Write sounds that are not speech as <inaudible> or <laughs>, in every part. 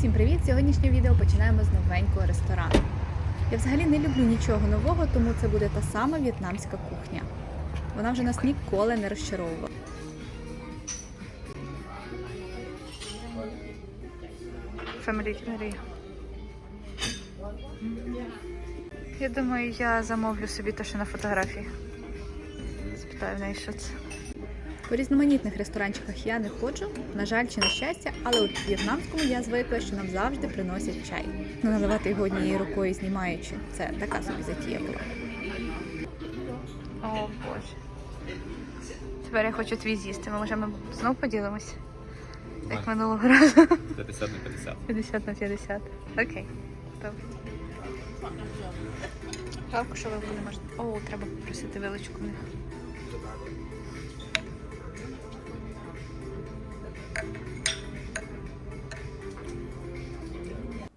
Всім привіт! Сьогоднішнє відео починаємо з новенького ресторану. Я взагалі не люблю нічого нового, тому це буде та сама в'єтнамська кухня. Вона вже нас ніколи не розчаровувала. Я думаю, я замовлю собі те, що на фотографії. Спитаю в неї, що це. По різноманітних ресторанчиках я не ходжу, на жаль, чи на щастя, але в в'єтнамському я звикла, що нам завжди приносять чай. Ну, наливати його однією рукою знімаючи. Це така собі затія була. О боже. Тепер я хочу твій з'їсти. Ми може ми знов поділимось? Як минулого разу. 50 на 50. 50 на 50. Окей. Добре. Жалко, що вилку не можна. О, треба попросити вилочку в них.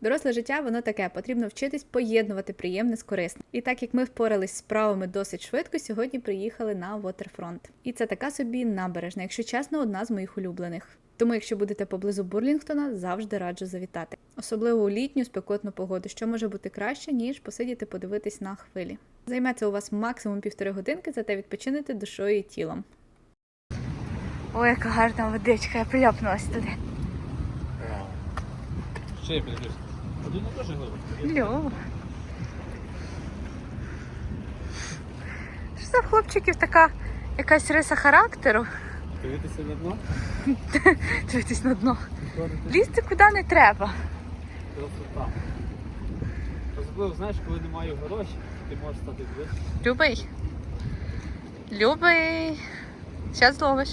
Доросле життя, воно таке, потрібно вчитись поєднувати приємне з корисним. І так як ми впорались з справами досить швидко, сьогодні приїхали на Waterfront. І це така собі набережна, якщо чесно, одна з моїх улюблених. Тому, якщо будете поблизу Бурлінгтона, завжди раджу завітати. Особливо у літню спекотну погоду, що може бути краще, ніж посидіти подивитись на хвилі. Займеться у вас максимум півтори годинки, зате відпочинете душою і тілом. Ой, яка гарна водичка, я приляпнулась туди. Ще я Один теж глибоко. Льо. Що за хлопчиків така якась риса характеру? Дивитися на дно. <laughs> Дивитись на дно. Лізти куди не треба. красота. Особливо, знаєш, коли немає грошей, ти можеш стати ближче. Любий. Любий. Зараз зловиш.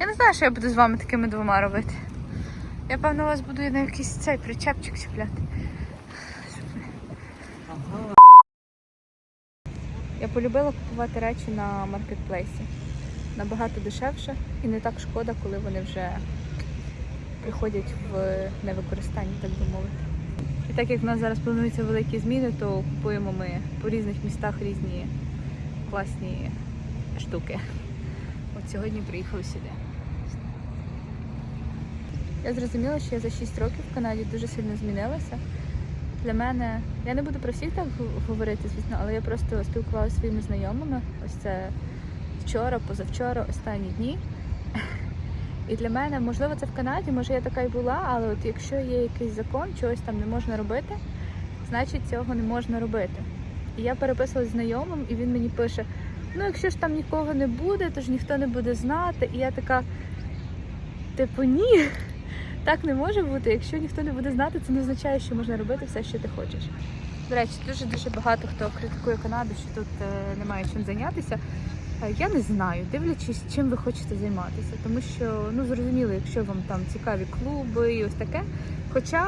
Я не знаю, що я буду з вами такими двома робити. Я певно вас буду на якийсь цей причепчик чіпляти. Ага. Я полюбила купувати речі на маркетплейсі. Набагато дешевше і не так шкода, коли вони вже приходять в невикористання, так би мовити. І так як в нас зараз плануються великі зміни, то купуємо ми по різних містах різні класні штуки. От сьогодні приїхали сюди. Я зрозуміла, що я за 6 років в Канаді дуже сильно змінилася. Для мене, я не буду про всіх так говорити, звісно, але я просто спілкувалася своїми знайомими. Ось це вчора, позавчора, останні дні. І для мене, можливо, це в Канаді, може я така й була, але от якщо є якийсь закон, чогось там не можна робити, значить цього не можна робити. І я переписувалася знайомим, і він мені пише: ну, якщо ж там нікого не буде, то ж ніхто не буде знати. І я така, типу, ні, так не може бути. Якщо ніхто не буде знати, це не означає, що можна робити все, що ти хочеш. До речі, дуже дуже багато хто критикує Канаду, що тут е, немає чим зайнятися. Е, Я не знаю, дивлячись, чим ви хочете займатися, тому що ну зрозуміло, якщо вам там цікаві клуби і ось таке. Хоча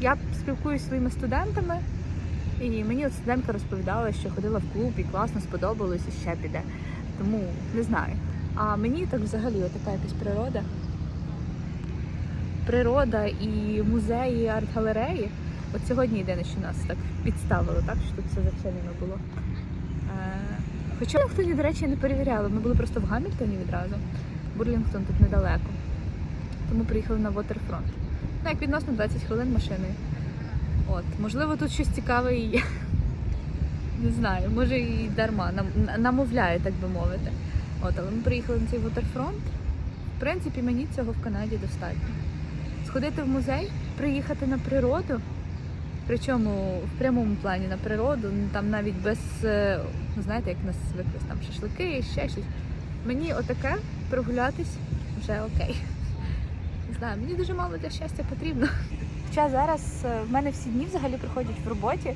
я спілкуюся своїми студентами, і мені от студентка розповідала, що ходила в клуб і класно сподобалось і ще піде. Тому не знаю. А мені так взагалі така якась природа. Природа і музеї, арт-галереї. От сьогодні єдине, що нас так підставило, так що тут все зачинено було. Е, Хоча ніхто до речі, не перевіряли. Ми були просто в Гамільтоні відразу. Бурлінгтон тут недалеко. Тому приїхали на Waterfront. Ну, як відносно 20 хвилин машиною. От, можливо, тут щось цікаве і є. <laughs> Не знаю, може і дарма, нам, намовляє, так би мовити. От, але ми приїхали на цей Waterfront. В принципі, мені цього в Канаді достатньо. Сходити в музей, приїхати на природу, причому в прямому плані на природу, ну, там навіть без, е, ну, знаєте, як нас звикли, там шашлики, ще щось. Мені отаке прогулятись вже окей. Не знаю, мені дуже мало для щастя потрібно. Хоча зараз е, в мене всі дні взагалі проходять в роботі.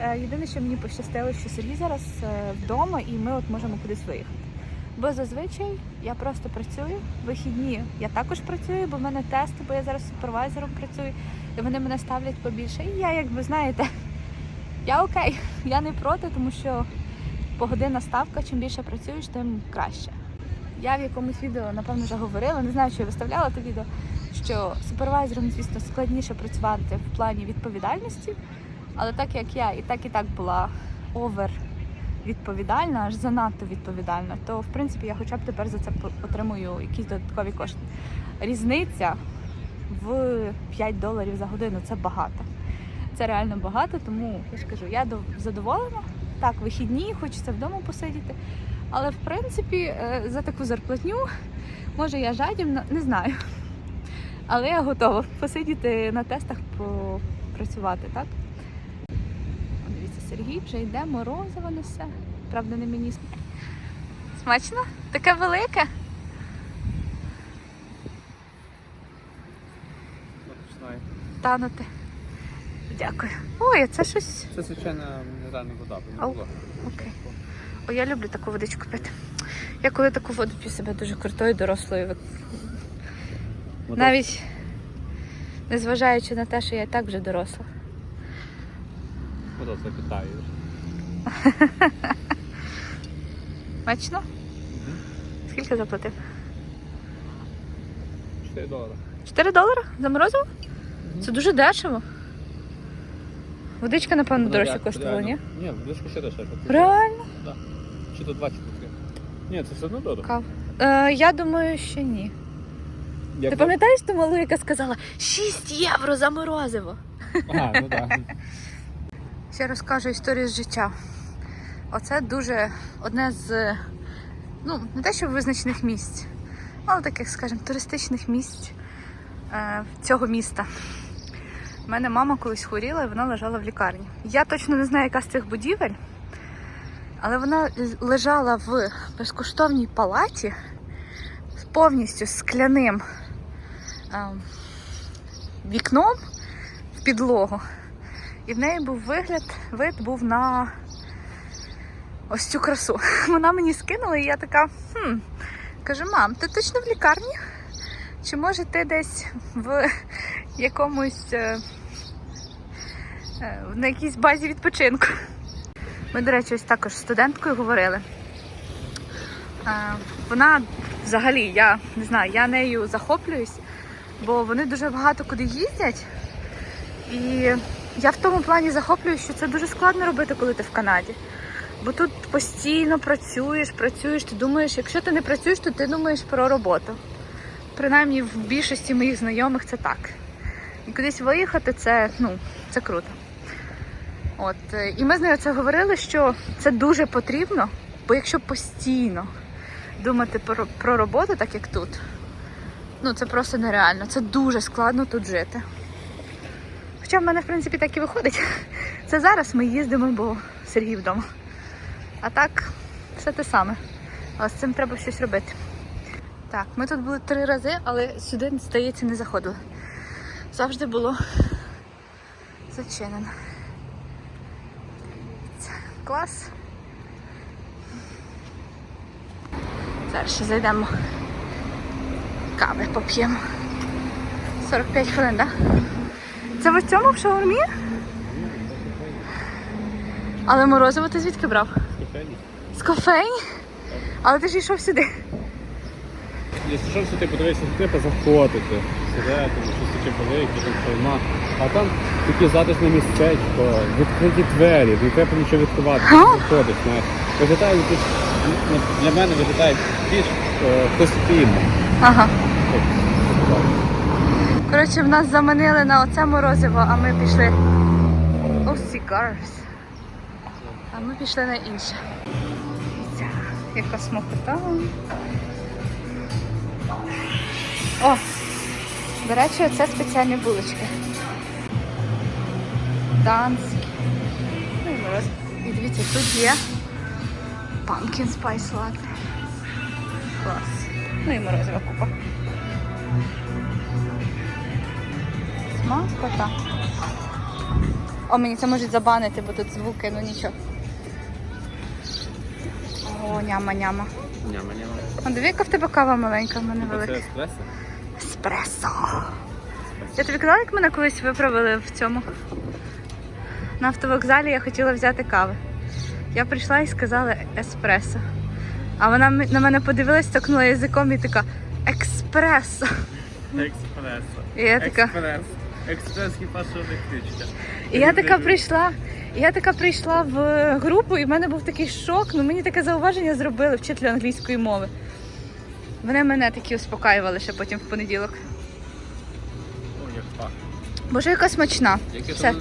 Е, Єдине, що мені пощастило, що Сергій зараз вдома і ми от можемо кудись виїхати. Бо зазвичай я просто працюю. Вихідні я також працюю, бо в мене тести, бо я зараз супервайзером працюю, і вони мене ставлять побільше. І я, якби знаєте, я окей, я не проти, тому що погодинна ставка, чим більше працюєш, тим краще. Я в якомусь відео, напевно, вже говорила, не знаю, чи я виставляла те відео, що супервайзером, звісно, складніше працювати в плані відповідальності, але так як я і так і так була овер відповідальна, аж занадто відповідальна, то в принципі я хоча б тепер за це отримую якісь додаткові кошти. Різниця в 5 доларів за годину це багато. Це реально багато, тому я ж кажу, я задоволена. Так, вихідні, хочеться вдома посидіти. Але в принципі е, за таку зарплатню, може я жадібна, не знаю. Але я готова посидіти на тестах, попрацювати, так? Сергій вже йде, морозиво несе. Правда, не мені. Смачно? Таке велике? Танути. Дякую. Ой, це щось. Це звичайна мінеральна вода, бо не було. Окей. О, я люблю таку водичку пити. Я коли таку воду п'ю себе дуже крутою, дорослою. Вода. Навіть незважаючи на те, що я і так вже доросла. Вода запитаю. Смачно? Скільки заплатив? 4 долари. 4 долари за морозиво? Це дуже дешево. Водичка, напевно, Воно дорожче коштувала, ні? Ні, водичка ще дешевше. Реально? Да. Чи то 2, чи то 3. Ні, це все одно дорого. Кав. Е, я думаю, що ні. Як Ти пам'ятаєш ту малу, яка сказала 6 євро за морозиво? Ага, ну так. <laughs> Ще розкажу історію з життя. Оце дуже одне з, ну, не те, що визначених місць, але таких, скажімо, туристичних місць е, цього міста. У мене мама колись хворіла і вона лежала в лікарні. Я точно не знаю, яка з цих будівель, але вона лежала в безкоштовній палаті з повністю скляним е, вікном в підлогу. І в неї був вигляд, вид був на ось цю красу. <laughs> Вона мені скинула, і я така, хм, каже, мам, ти точно в лікарні? Чи може ти десь в якомусь е, е, на якійсь базі відпочинку? Ми, до речі, ось також з студенткою говорили. Е, Вона взагалі, я не знаю, я нею захоплююсь, бо вони дуже багато куди їздять. І я в тому плані захоплююсь, що це дуже складно робити, коли ти в Канаді. Бо тут постійно працюєш, працюєш, ти думаєш, якщо ти не працюєш, то ти думаєш про роботу. Принаймні в більшості моїх знайомих це так. І кудись виїхати це, ну, це круто. От, е, і ми з нею це говорили, що це дуже потрібно, бо якщо постійно думати про, про роботу, так як тут, ну це просто нереально. Це дуже складно тут жити. Хоча в мене, в принципі, так і виходить. Це зараз ми їздимо, бо Сергій вдома. А так, все те саме. Але з цим треба щось робити. Так, ми тут були три рази, але сюди, здається, не заходили. Завжди було зачинено. Клас. Зараз ще зайдемо. Кави поп'ємо. 45 хвилин, так? Да? Це в цьому в шаурмі? Але морозиво ти звідки брав? З кофейні? Але ти ж йшов сюди. Якщо що, ти подивишся, типу заходити, сидати, щось таке велике, там шайма. А там таке затишне містечко, відкриті двері, не треба нічого відкривати, ти заходиш, знаєш. Виглядає ну, для мене виглядає більш е, постійно. Ага. Коротше, в нас заманили на оце морозиво, а ми пішли. О, cigars. А ми пішли на інше. Ця, Яка смакота. О! До речі, це спеціальні булочки. Данські. Ну і морозиво. І дивіться, тут є pumpkin spice latte. Клас. Ну і морозива купа. Смакота. О, мені це можуть забанити, бо тут звуки, ну нічого. О, няма-няма. Няма, няма. А диви, яка в тебе кава маленька, в мене Це велика. еспресо? Еспресо. Я тобі казала, як мене колись виправили в цьому. На автовокзалі я хотіла взяти кави. Я прийшла і сказала еспресо. А вона на мене подивилась, стокнула язиком і така експресо. Експресо. І я така, Експрес. Експрес хіба що і я така прийшла. Я така прийшла в групу, і в мене був такий шок. Ну мені таке зауваження зробили вчителі англійської мови. Вони мене такі успокаювали ще потім в понеділок. Боже, яка смачна. Яке Все.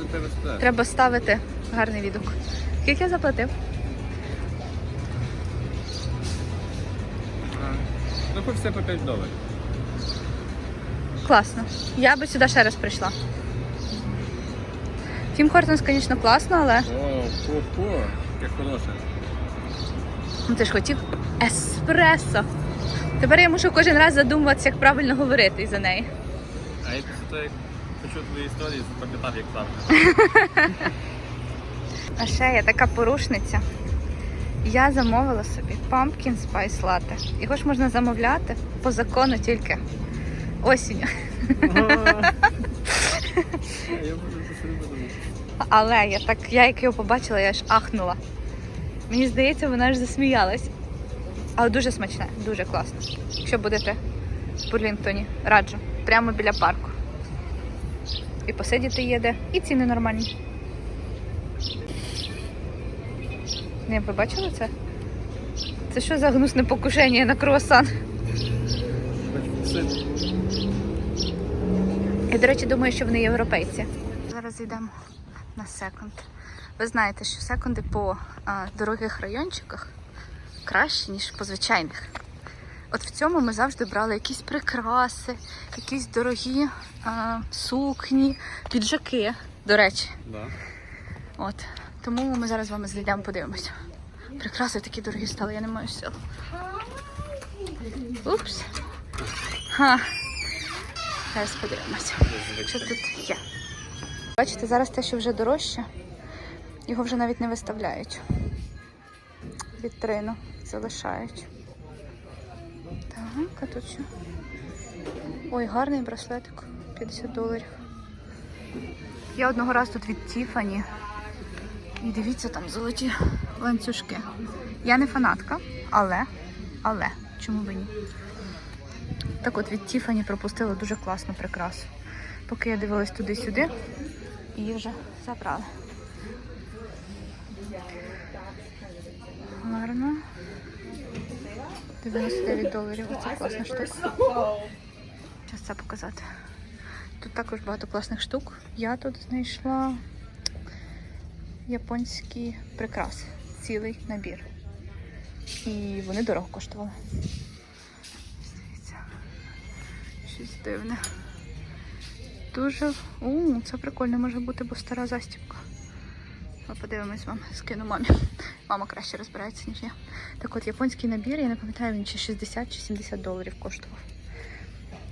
Треба ставити гарний відгук. Скільки я заплатив? Ну, все по 5 доларів. Класно. Я би сюди ще раз прийшла. Тім Хортонс, звісно, класно, але О, хо-хо, як хороше. ну, ти ж хотів еспресо. Тепер я мушу кожен раз задумуватися, як правильно говорити із-за неї. А я після як почув твої історії, запам'ятав, як правильно. А ще я така порушниця. Я замовила собі pumpkin spice latte. Його ж можна замовляти по закону тільки буду. Але я так, я як його побачила, я аж ахнула. Мені здається, вона аж засміялась. Але дуже смачне, дуже класно. Якщо будете в Бурлінгтоні, раджу. Прямо біля парку. І посидіти є де, і ціни нормальні. Не, ви бачили це? Це що за гнусне покушення на круасан? Все. Я, до речі, думаю, що вони європейці. Зараз йдемо на секонд. Ви знаєте, що секонди по а, дорогих райончиках кращі, ніж по звичайних. От в цьому ми завжди брали якісь прикраси, якісь дорогі а, сукні, піджаки. До речі, Да. от. Тому ми зараз з вами зайдемо, подивимося. Прикраси такі дорогі стали, я не маю сил. Упс. Ха. Зараз подивимося. Що тут є? Бачите, зараз те, що вже дорожче, його вже навіть не виставляють. Вітрину залишають. Так, а тут що? Ой, гарний браслетик. 50 доларів. Я одного разу тут від Тіфані. І дивіться, там золоті ланцюжки. Я не фанатка, але, але, чому би ні? Так от від Тіфані пропустила дуже класну прикрасу. Поки я дивилась туди-сюди, її вже забрали. Гарно. 99 доларів. Оце класна штука. Зараз це показати. Тут також багато класних штук. Я тут знайшла японські прикраси. Цілий набір. І вони дорого коштували. Щось дивне. Дуже. У, це прикольно може бути, бо стара застібка. Ми подивимось вам, скину мамі. Мама краще розбирається, ніж я. Так от японський набір, я не пам'ятаю, він чи 60 чи 70 доларів коштував.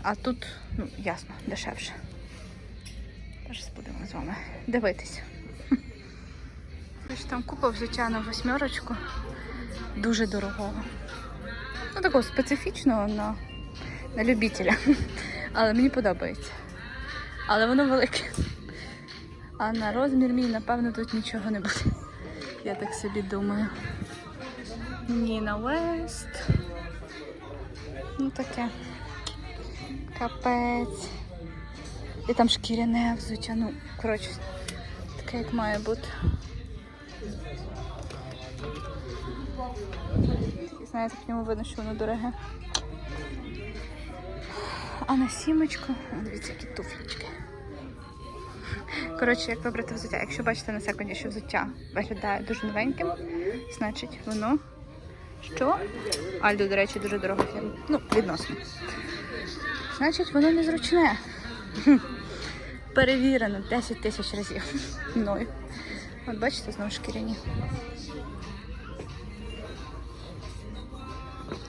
А тут, ну, ясно, дешевше. Зараз будемо з вами дивитися. Ось там купа взуття на восьмерочку. Дуже дорогого. Ну, такого специфічного на, на любителя. Але мені подобається. Але воно велике. А на розмір мій, напевно, тут нічого не буде. Я так собі думаю. Ніна Вест. Ну таке. Капець. І там шкіряне взуття. Ну, коротше, таке як має бути. Знаєте, в ньому видно, що воно дороге. На сімочку, дивіться, які туфлічки. Коротше, як вибрати взуття. Якщо бачите на секунді, що взуття виглядає дуже новеньким, значить воно що? Альдо, до речі, дуже дорога фірма. Ну, відносно. Значить, воно незручне. Перевірено 10 тисяч разів мною. От бачите, знову шкіряні.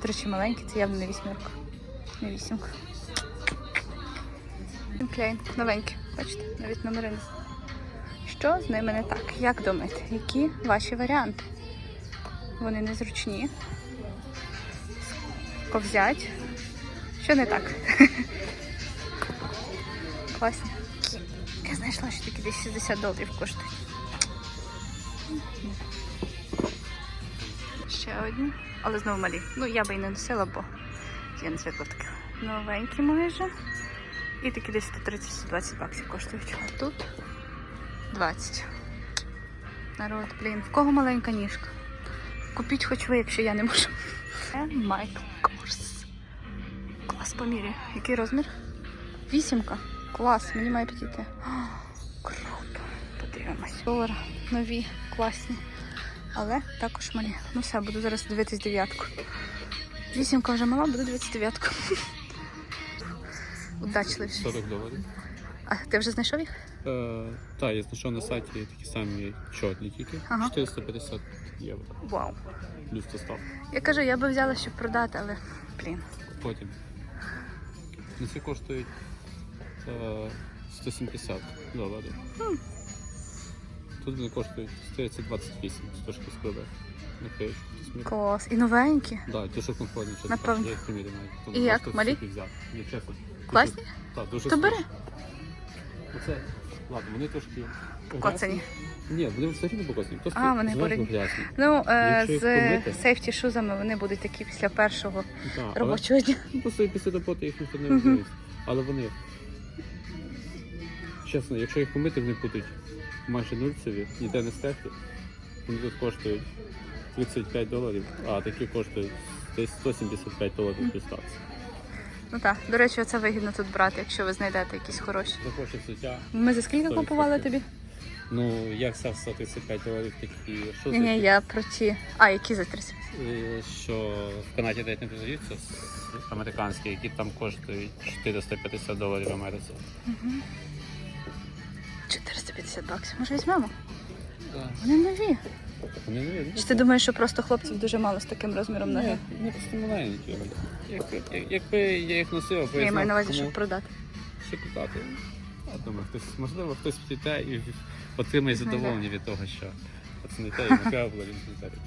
До речі, маленькі, це явно не вісьмірка. Не вісімка. Клейн, новенькі, бачите, навіть номери. Що з ними не так? Як думаєте, які ваші варіанти? Вони незручні. Ковзять. Що не так? <laughs> Класні. Я знайшла, що такі десь 60 доларів коштують. Ще одні, але знову малі. Ну, я би і не носила, бо я не звикла таких. Новенькі майже. І такі десь 130-120 баксів коштують. А тут 20. Народ, блін, в кого маленька ніжка? Купіть хоч ви, якщо я не можу. Це Майкл Корс. Клас поміряю. Який розмір? Вісімка. Клас, мені має підійти. Круто. Подивимось. Долар нові, класні. Але також малі. Ну все, буду зараз дивитись дев'ятку. Вісімка вже мала, буду дивитись дев'ятку. Удачливіше. 40 доларів. А ти вже знайшов їх? Е, так, я знайшов на сайті такі самі чорні тільки. Ага. 450 євро. Вау. Плюс доставка. Я кажу, я би взяла, щоб продати, але блін. Потім. Ну, це коштують е, 170 доларів. Тут вони коштують 428, з трошки складе. Не пишу. Клас. І новенькі. Да, дуже комфортні, чесно. Напевно. Я їх приміряю І як, малі? взяв. Ні, чесно. Класні? Так, дуже То бери. Оце, ладно, вони трошки... Коцані. Ні, вони взагалі не покоцані. Трошки А, вони зверху грязні. Ну, е, Якщо їх з помити. сейфті шузами вони будуть такі після першого але- робочого дня. Ну, просто після роботи їх ніхто не розуміє. Але вони, чесно, якщо їх помити, вони будуть майже нульцеві, ніде не стерті. Вони тут коштують 35 доларів, а такі коштують десь 175 доларів плюс такси. Ну так, до речі, це вигідно тут брати, якщо ви знайдете якісь хороші. Захоче взуття. Ми за скільки 100%. купували тобі? Ну, як це 135 доларів такі, що Ні, ні, я про ті. А, які за 30? е, що в Канаді навіть не продаються, американські, які там коштують 450 доларів в Америці. 450 баксів. Може візьмемо? Да. Вони нові. Не Чи ти думаєш, що просто хлопців дуже мало з таким розміром ноги? Ні, вони просто маленькі. Якби, як- якби я їх носив, Я маю на увазі, щоб продати. Щоб продати. Я думаю, хтось, можливо, хтось піде і отримає задоволення від того, що це не те, і не було він не.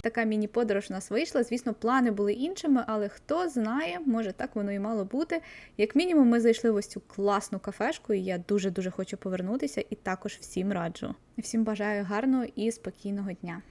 Така міні-подорож у нас вийшла. Звісно, плани були іншими, але хто знає, може так воно і мало бути. Як мінімум, ми зайшли в ось цю класну кафешку, і я дуже дуже хочу повернутися, і також всім раджу. Всім бажаю гарного і спокійного дня.